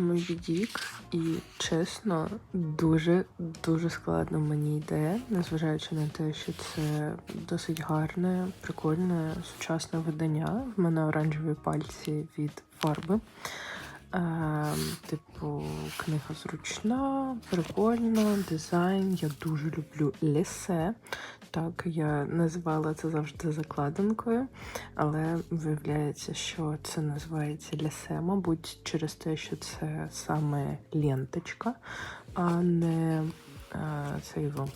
Moby Dick, і чесно, дуже дуже складно мені йде, незважаючи на те, що це досить гарне, прикольне, сучасне видання. В мене оранжеві пальці від фарби. Е, типу, книга зручна, прикольна, дизайн. Я дуже люблю лісе. Так, я називала це завжди закладинкою, але виявляється, що це називається лясе, мабуть, через те, що це саме ленточка, а не а, це його.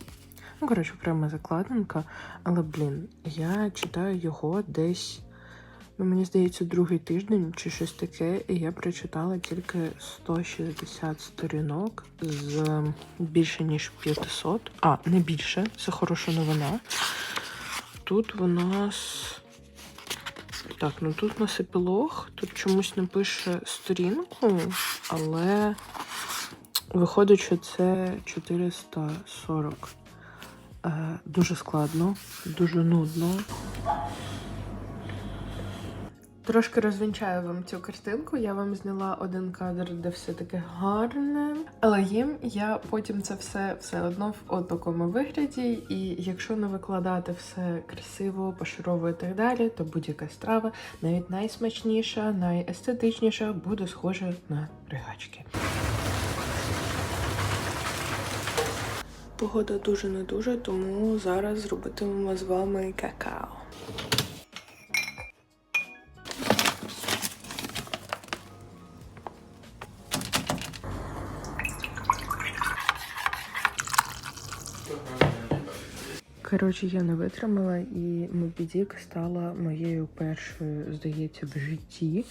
Ну, коротше, прямо закладинка. Але, блін, я читаю його десь, ну, мені здається, другий тиждень чи щось таке, і я прочитала тільки 160 сторінок з більше ніж 500. А, не більше, це хороша новина. Тут у нас. Так, ну тут у нас епілог, тут чомусь не пише сторінку, але виходить, що це 440. Е, дуже складно, дуже нудно. Трошки розвінчаю вам цю картинку. Я вам зняла один кадр, де все таке гарне. Але їм я потім це все все одно в такому вигляді. І якщо не викладати все красиво, пошарово і так далі, то будь-яка страва, навіть найсмачніша, найестетичніша, буде схожа на ригачки. Погода дуже не дуже, тому зараз зробитимемо з вами какао. Коротше, я не витримала, і Moby стала моєю першою, здається, в житті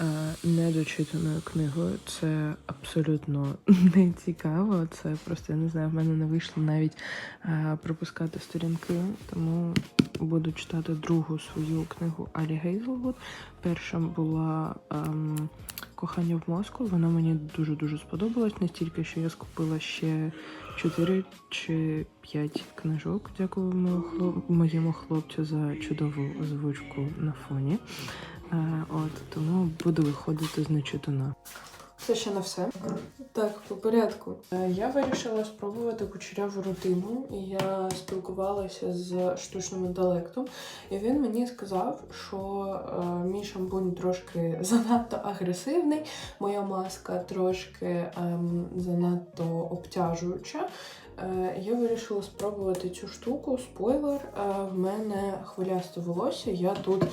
е, недочитаною книгою. Це абсолютно не цікаво. Це просто я не знаю, в мене не вийшло навіть е, пропускати сторінки, тому буду читати другу свою книгу Алі Гейзлвуд. Перша була ем, Кохання в мозку. Вона мені дуже дуже сподобалась. Настільки, що я скупила ще 4 чи 5 книжок. Дякую моєму, хлоп... моєму хлопцю за чудову озвучку на фоні. Е, от тому буду виходити з нечитана. Це ще не все. Так, по порядку. Е, Я вирішила спробувати кучеряву рутину, я спілкувалася з штучним інтелектом, і він мені сказав, що е, мій шампунь трошки занадто агресивний, моя маска трошки ем, занадто обтяжуюча. Е, Я вирішила спробувати цю штуку. Спойлер, в мене хвилясте волосся. Я тут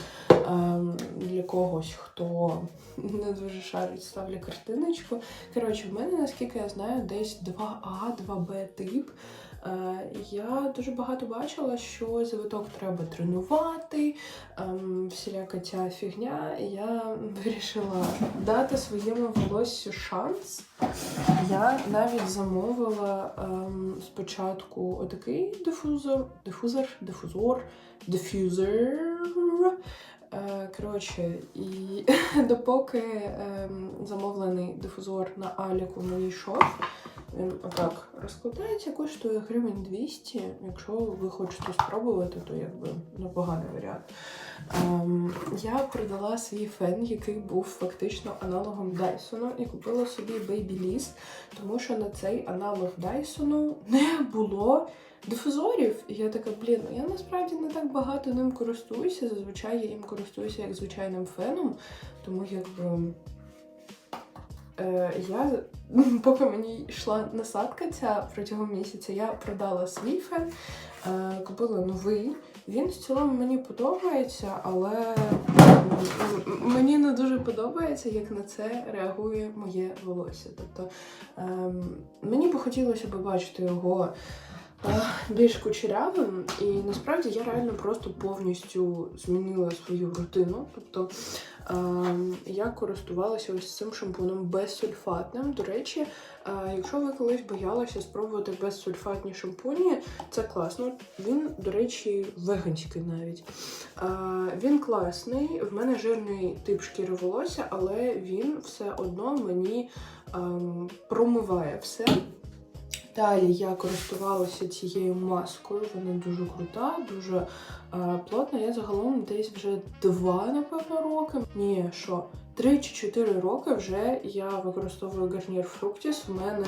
для когось, хто не дуже шарить, ставлю картиночку. Коротше, в мене, наскільки я знаю, десь 2А, 2Б тип. Е, Я дуже багато бачила, що завиток треба тренувати, ем, всіляка ця фігня. Я вирішила дати своєму волоссю шанс. Я навіть замовила ем, спочатку отакий дифузор, дифузор, дифузор, дифузор. Е, Коротше, і допоки ем, замовлений дифузор на Аліку не йшов, він отак розкладається, коштує гривень 200. Якщо ви хочете спробувати, то якби непоганий варіант. Ем, я продала свій фен, який був фактично аналогом Дайсону, і купила собі Babyliss, тому що на цей аналог Дайсону не було дифузорів. І я така, блін, ну я насправді не так багато ним користуюся. Зазвичай я їм користуюся як звичайним феном, тому якби. Е, я, поки мені йшла насадка ця протягом місяця, я продала свій фен, е, купила новий. Він в цілому мені подобається, але мені не дуже подобається, як на це реагує моє волосся. Тобто ем, мені би хотілося б бачити його більш кучерявим, і насправді я реально просто повністю змінила свою рутину. Тобто я користувалася ось цим шампуном безсульфатним. До речі, якщо ви колись боялися спробувати безсульфатні шампуні, це класно. Він, до речі, веганський навіть. Він класний, в мене жирний тип шкіри волосся, але він все одно мені ем, промиває все. Далі я користувалася цією маскою, вона дуже крута, дуже е, плотна. Я загалом десь вже два, напевно, роки. Ні, що? Три чи чотири роки вже я використовую гарнір Fructis. У мене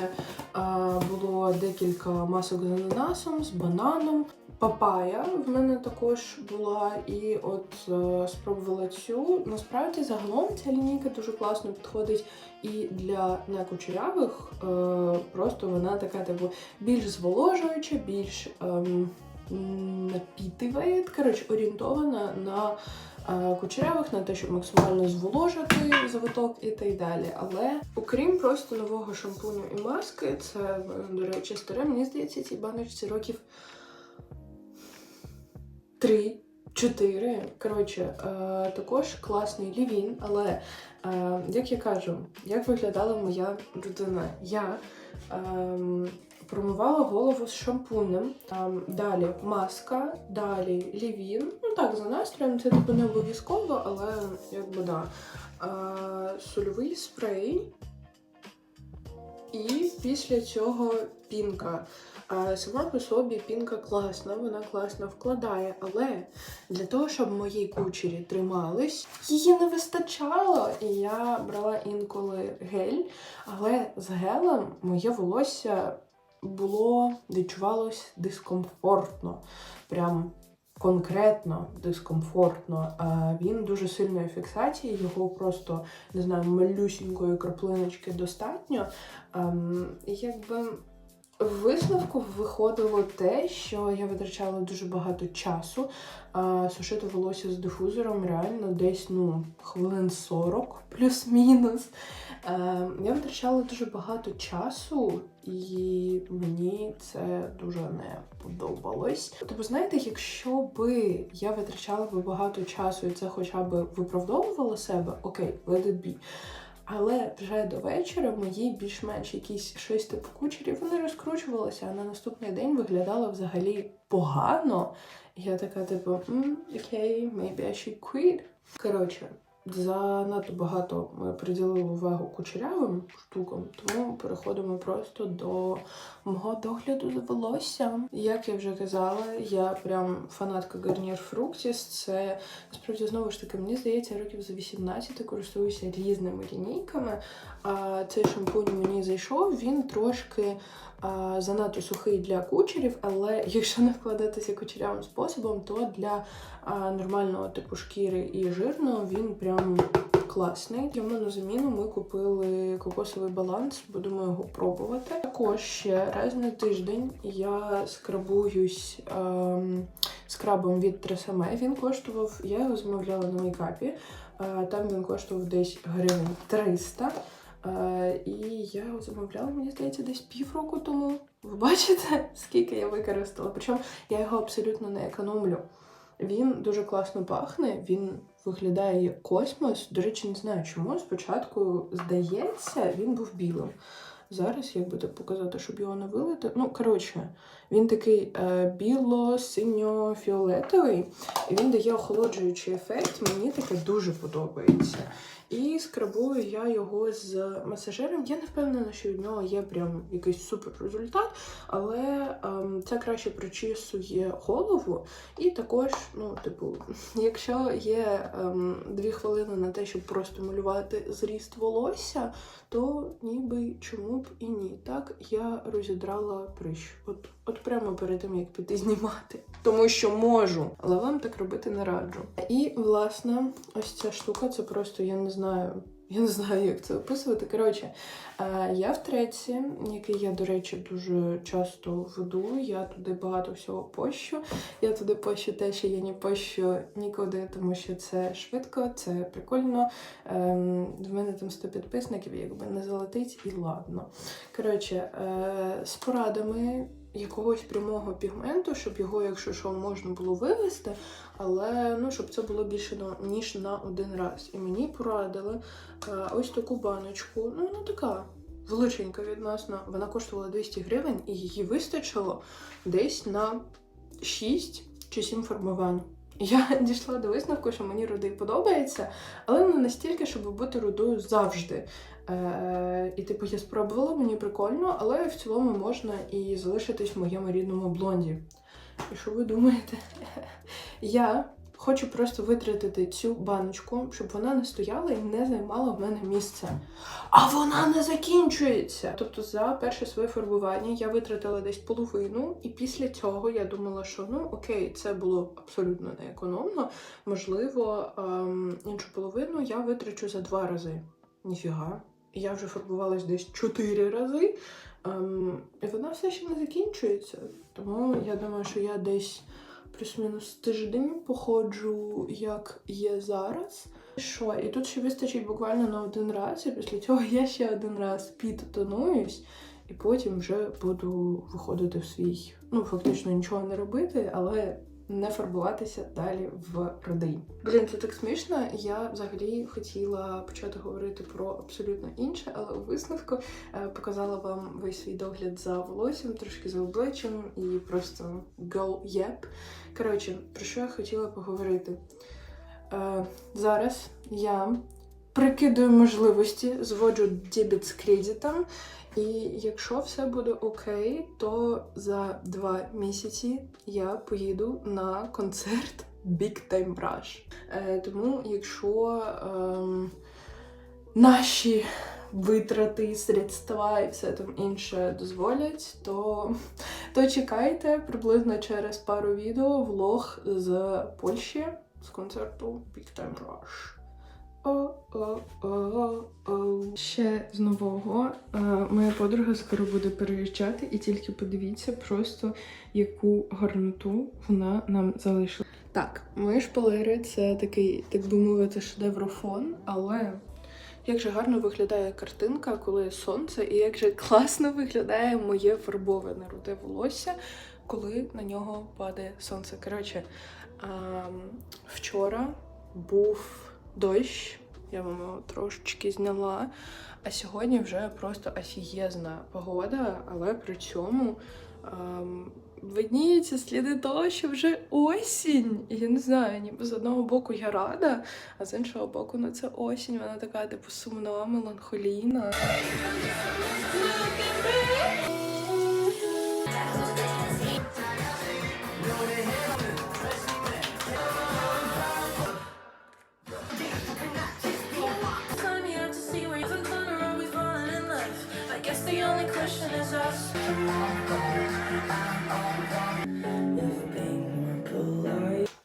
е, було декілька масок з ананасом, з бананом. Папая в мене також була, і от е, спробувала цю. Насправді, загалом ця лінійка дуже класно підходить і для некучерявих. Е, просто вона така, типу, більш зволожуюча, більш ем, напітиває, коротше, орієнтована на е, кучерявих, на те, щоб максимально зволожити завиток і так далі. Але окрім просто нового шампуню і маски, це, е, до речі, старе, мені здається, цій баночці років три. Чотири. Коротше, е, також класний лівін, але е, як я кажу, як виглядала моя родина? Я е, промивала голову з шампунем, далі маска, далі лівін. Ну так, за настроєм це типу не обов'язково, але якби да. Сольовий спрей. І після цього пінка. Сама по собі пінка класна, вона класно вкладає, але для того, щоб мої кучері тримались, її не вистачало. І я брала інколи гель, але з гелем моє волосся було відчувалось дискомфортно. Прям конкретно дискомфортно. Він дуже сильної фіксації, його просто не знаю, малюсінької краплиночки достатньо. Ем, якби. В висновку виходило те, що я витрачала дуже багато часу. А, сушити волосся з дифузором реально десь ну, хвилин 40 плюс-мінус. Е, я витрачала дуже багато часу, і мені це дуже не подобалось. Тобто, знаєте, якщо би я витрачала би багато часу і це хоча б виправдовувало себе, окей, let it be. Але вже до вечора мої більш-менш якісь щось типу кучері вони розкручувалися, а на наступний день виглядало взагалі погано. Я така, типу, окей, maybe I should quit. Коротше, занадто багато ми приділили увагу кучерявим штукам, тому переходимо просто до мого догляду за волоссям. Як я вже казала, я прям фанатка Garnier Fructis. Це насправді знову ж таки, мені здається, років за 18 користуюся різними лінійками. А цей шампунь мені зайшов, він трошки. Занадто сухий для кучерів, але якщо не вкладатися кучерявим способом, то для а, нормального типу шкіри і жирного він прям класний. Йому на заміну ми купили кокосовий баланс, будемо його пробувати. Також ще раз на тиждень я скрабуюсь ем, скрабом від Тресаме. Він коштував, я його замовляла на мейкапі. Е, там він коштував десь гривень 300. Е, і я його замовляла, мені здається, десь півроку тому. Ви бачите, скільки я використала? Причому я його абсолютно не економлю. Він дуже класно пахне, він виглядає як космос. До речі, не знаю чому. Спочатку, здається, він був білим. Зараз, як так показати, щоб його не вилити. Ну, коротше, він такий е, біло-синьо-фіолетовий, і він дає охолоджуючий ефект. Мені таке дуже подобається. І скрабую я його з масажером. Я не впевнена, що від нього є прям якийсь супер результат, але ем, це краще прочісує голову. І також, ну, типу, якщо є ем, дві хвилини на те, щоб просто малювати зріст волосся, то ніби чому б і ні. Так я розідрала прищ. От, от прямо перед тим, як піти знімати. Тому що можу, але вам так робити не раджу. І, власне, ось ця штука, це просто я не знаю. Я не знаю, як це описувати. Коротше, е, я в треці, який я, до речі, дуже часто веду. Я туди багато всього пощу. Я туди пощу те, що я не пощу нікуди, тому що це швидко, це прикольно. Ем, в мене там 100 підписників, якби не залетить і ладно. Коротше, е, з порадами якогось прямого пігменту, щоб його, якщо що, можна було вивести, але ну, щоб це було більше ніж на один раз. І мені порадили е, ось таку баночку. Ну, вона така величенька відносно. Вона коштувала 200 гривень, і її вистачило десь на 6 чи 7 формувань. Я дійшла до висновку, що мені рудий подобається, але не настільки, щоб бути рудою завжди. Е, і типу я спробувала, мені прикольно, але в цілому можна і залишитись в моєму рідному блонді. І що ви думаєте? Я хочу просто витратити цю баночку, щоб вона не стояла і не займала в мене місце. А вона не закінчується. Тобто за перше своє фарбування я витратила десь половину, і після цього я думала, що ну окей, це було абсолютно неекономно. Можливо, ем, іншу половину я витрачу за два рази. Ніфіга. Я вже фарбувалась десь чотири рази. Ем, і вона все ще не закінчується. Тому я думаю, що я десь плюс-мінус тиждень походжу, як є зараз. Що, і тут ще вистачить буквально на один раз, і після цього я ще один раз підтонуюсь, і потім вже буду виходити в свій, ну, фактично нічого не робити, але не фарбуватися далі в родині. Блін, це так смішно. Я взагалі хотіла почати говорити про абсолютно інше, але у висновку е, показала вам весь свій догляд за волоссям, трошки за обличчям і просто go yep. Коротше, про що я хотіла поговорити? Е, зараз я прикидую можливості, зводжу дебіт з кредитом, і якщо все буде окей, то за два місяці я поїду на концерт Big Time Rush. Е, тому, якщо ем, наші витрати, средства і все там інше дозволять, то, то чекайте приблизно через пару відео влог з Польщі з концерту Big Time Rush. О-о-о-о. Ще з нового е, моя подруга скоро буде переїжджати, і тільки подивіться просто, яку гарноту вона нам залишила. Так, мої шпалери це такий, так би мовити, шедеврофон, але як же гарно виглядає картинка, коли сонце, і як же класно виглядає моє фарбоване руде волосся, коли на нього падає сонце. Коротше, ем, вчора був дощ, я вам його трошечки зняла. А сьогодні вже просто офігезна погода, але при цьому ем, видніються сліди того, що вже осінь. Я не знаю, ніби з одного боку я рада, а з іншого боку, ну це осінь, вона така, типу, сумна, меланхолійна.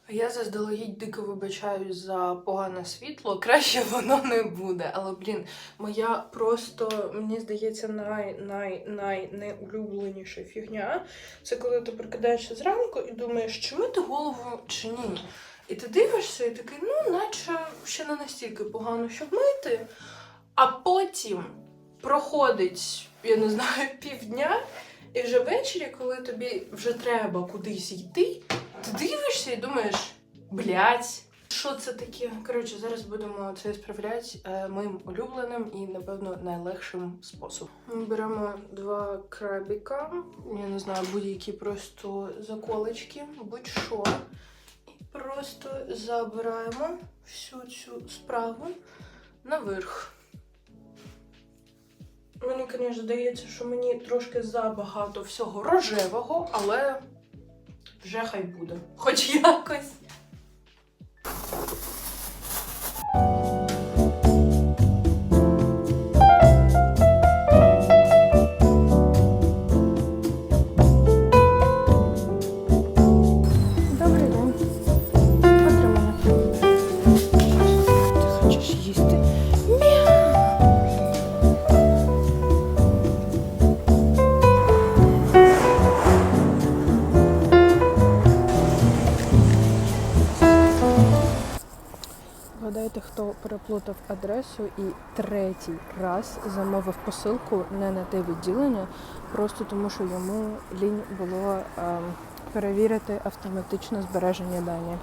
Я заздалегідь дико вибачаюсь за погане світло, краще воно не буде. Але блін, моя просто мені здається най най най неулюбленіша фігня. Це коли ти прокидаєшся зранку і думаєш, чи мити голову чи ні. І ти дивишся, і такий, ну, наче ще не настільки погано, щоб мити. А потім проходить, я не знаю, півдня, і вже ввечері, коли тобі вже треба кудись йти, ти дивишся і думаєш, блядь, що це таке? Коротше, зараз будемо це справляти е, моїм улюбленим і, напевно, найлегшим способом. Ми беремо два крабіка, я не знаю, будь-які просто заколочки, будь-що. І просто забираємо всю цю справу наверх. Мені, звісно, здається, що мені трошки забагато всього рожевого, але вже хай буде. Хоч якось. Вгадайте, хто переплутав адресу і третій раз замовив посилку не на те відділення, просто тому що йому лінь було ем, перевірити автоматичне збереження дані.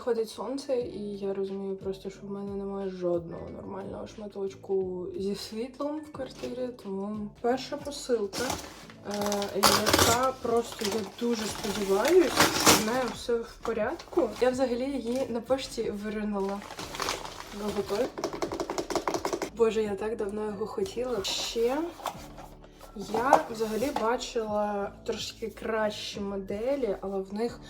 Заходить сонце, і я розумію просто, що в мене немає жодного нормального шматочку зі світлом в квартирі. Тому перша посилка, е, яка просто я дуже сподіваюся, що в нею все в порядку. Я взагалі її на пошті виринула. Ви готові? Боже, я так давно його хотіла. Ще я взагалі бачила трошки кращі моделі, але в них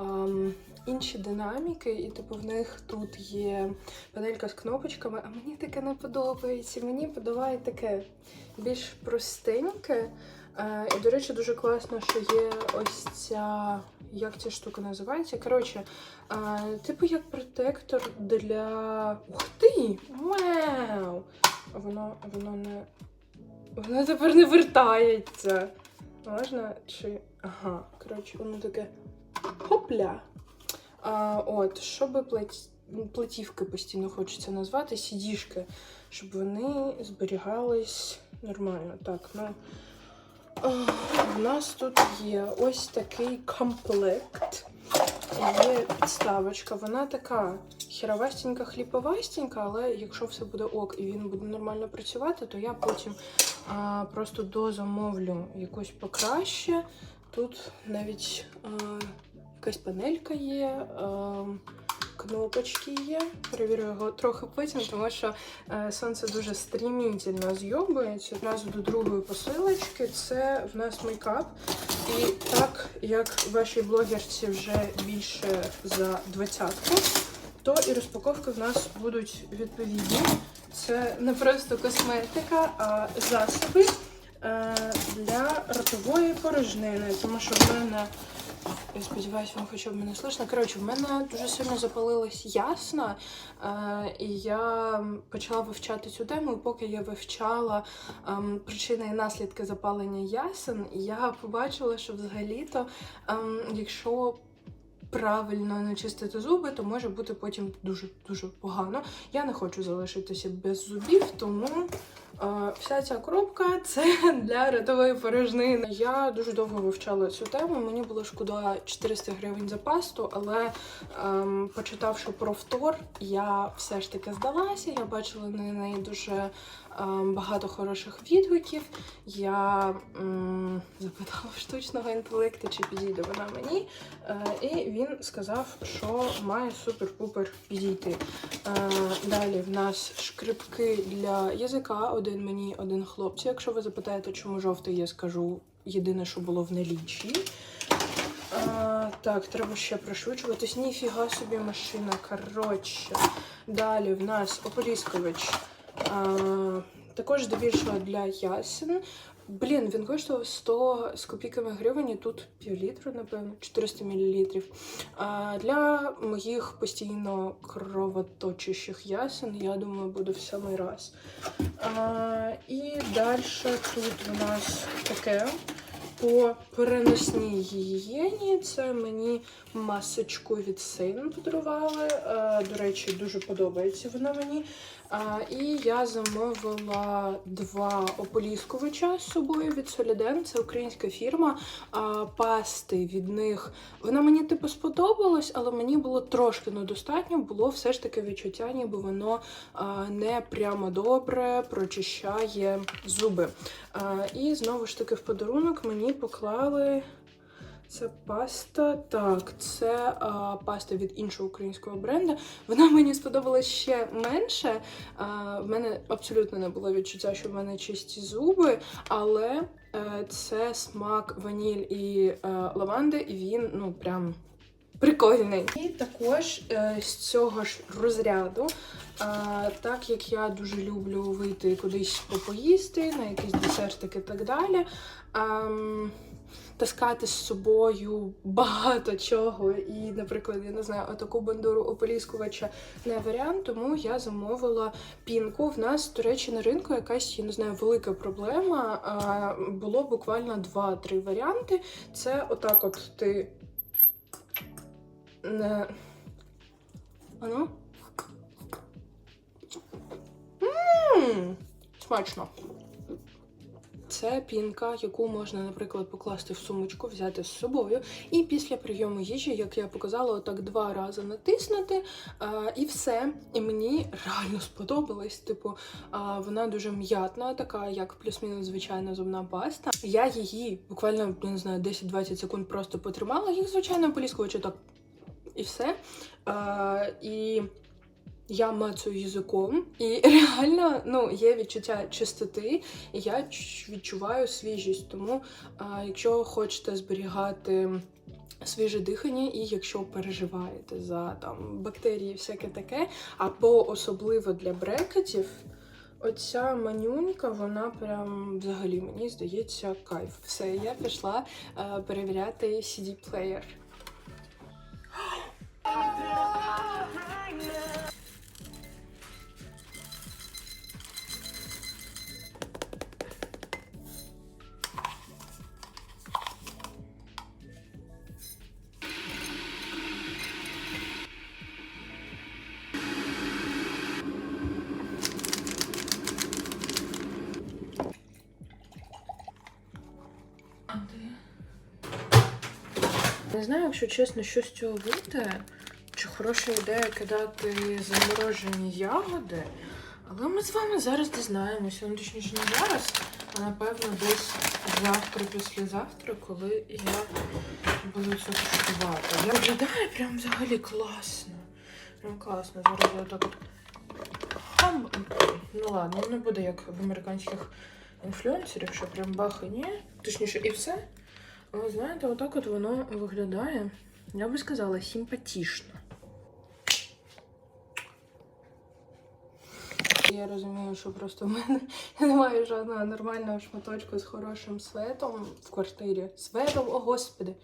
ем, інші динаміки, і типу в них тут є панелька з кнопочками, а мені таке не подобається. Мені подобає таке більш простеньке. Е, і, до речі, дуже класно, що є ось ця. Як ця штука називається? Коротше, е, типу як протектор для. Ух ти! Вау! Воно, воно не. Воно тепер не вертається. Можна чи. Ага, коротше, воно таке хопля. От, щоб плать... платівки постійно хочеться назвати, сідішки, щоб вони зберігались нормально. Так, ну. В нас тут є ось такий комплект. Є підставочка. Вона така хіровастенька, хліповастенька, але якщо все буде ок і він буде нормально працювати, то я потім а, просто дозамовлю якусь покраще. Тут навіть якась панелька є, а, кнопочки є. Перевірю його трохи потім, тому що е, сонце дуже стрімітельно зйобується. Одразу до другої посилочки це в нас мейкап. І так як вашій блогерці вже більше за двадцятку, то і розпаковки в нас будуть відповідні. Це не просто косметика, а засоби е, для ротової порожнини. Тому що в мене, я сподіваюся, вам хоча б мене слышно. Коротше, в мене дуже сильно запалилась ясна, е, і я почала вивчати цю тему. І поки я вивчала ем, причини і наслідки запалення ясен, я побачила, що взагалі-то, ем, якщо правильно не чистити зуби, то може бути потім дуже дуже погано. Я не хочу залишитися без зубів, тому вся ця коробка це для ротової порожнини. Я дуже довго вивчала цю тему. Мені було шкода 400 гривень за пасту, але ем, почитавши про втор, я все ж таки здалася. Я бачила на неї дуже багато хороших відгуків. Я запитала штучного інтелекту, чи підійде вона мені. Е, і він сказав, що має супер-пупер підійти. Е, далі в нас шкрипки для язика. Один мені, один хлопцю. Якщо ви запитаєте, чому жовтий, я скажу єдине, що було в наліччі. А, так, треба ще пришвидшуватись. Ніфіга собі машина. Коротше. Далі в нас ополіскувач. А, також здебільшого для ясен. Блін, він коштував 100 з копійками гривень, і тут півлітру, напевно, 400 мл. А для моїх постійно кровоточущих ясен, я думаю, буде в самий раз. А, і далі тут у нас таке. По переносній гігієні це мені масочку від Сейн подарували. Е, До речі, дуже подобається вона мені. І я замовила два ополіскувача з собою від Soliden. Це українська фірма. Пасти від них. Вона мені типу сподобалась, але мені було трошки недостатньо. Було все ж таки відчуття, ніби воно не прямо добре прочищає зуби. І знову ж таки в подарунок мені поклали. Це паста. Так, це а, паста від іншого українського бренду. Вона мені сподобалась ще менше. А, в мене абсолютно не було відчуття, що в мене чисті зуби, але е, це смак ваніль і е, лаванди, і він ну прям. Прикольний. І також е, з цього ж розряду, е, так як я дуже люблю вийти кудись попоїсти, на якісь десертики і так далі. ем, таскати з собою багато чого. І, наприклад, я не знаю, отаку бандуру ополіскувача не варіант, тому я замовила пінку. В нас, до речі, на ринку якась, я не знаю, велика проблема. Було буквально 2-3 варіанти. Це отак, от ти. Не... Ану. Ммм, смачно. Це пінка, яку можна, наприклад, покласти в сумочку, взяти з собою. І після прийому їжі, як я показала, отак два рази натиснути, і все. І мені реально сподобалось. Типу, вона дуже м'ятна, така як плюс-мінус звичайна зубна паста. Я її буквально не знаю 10-20 секунд просто потримала, як звичайно поліскувачу так і все. І я мацаю язиком, і реально ну, є відчуття чистоти, і я відчуваю свіжість. Тому, а, якщо хочете зберігати свіже дихання, і якщо переживаєте за там бактерії, всяке таке, або особливо для брекетів. Оця манюнька, вона прям взагалі мені здається кайф. Все, я пішла е, перевіряти CD-плеєр. Не знаю, якщо чесно, що з цього вийде, чи хороша ідея кидати заморожені ягоди. Але ми з вами зараз дізнаємося. Ну, точніше, не зараз, а напевно десь завтра, післязавтра, коли я буду це куштувати. Я виглядає прям взагалі класно. Прям класно. Зараз я отак от. Хам. Ну ладно, не буде як в американських інфлюенсерів, що прям бах і ні. Точніше, і все. Але знаєте, отак от воно виглядає, я би сказала, симпатично. Я розумію, що просто в мене немає жодного нормального шматочку з хорошим светом в квартирі. Светом, о господи.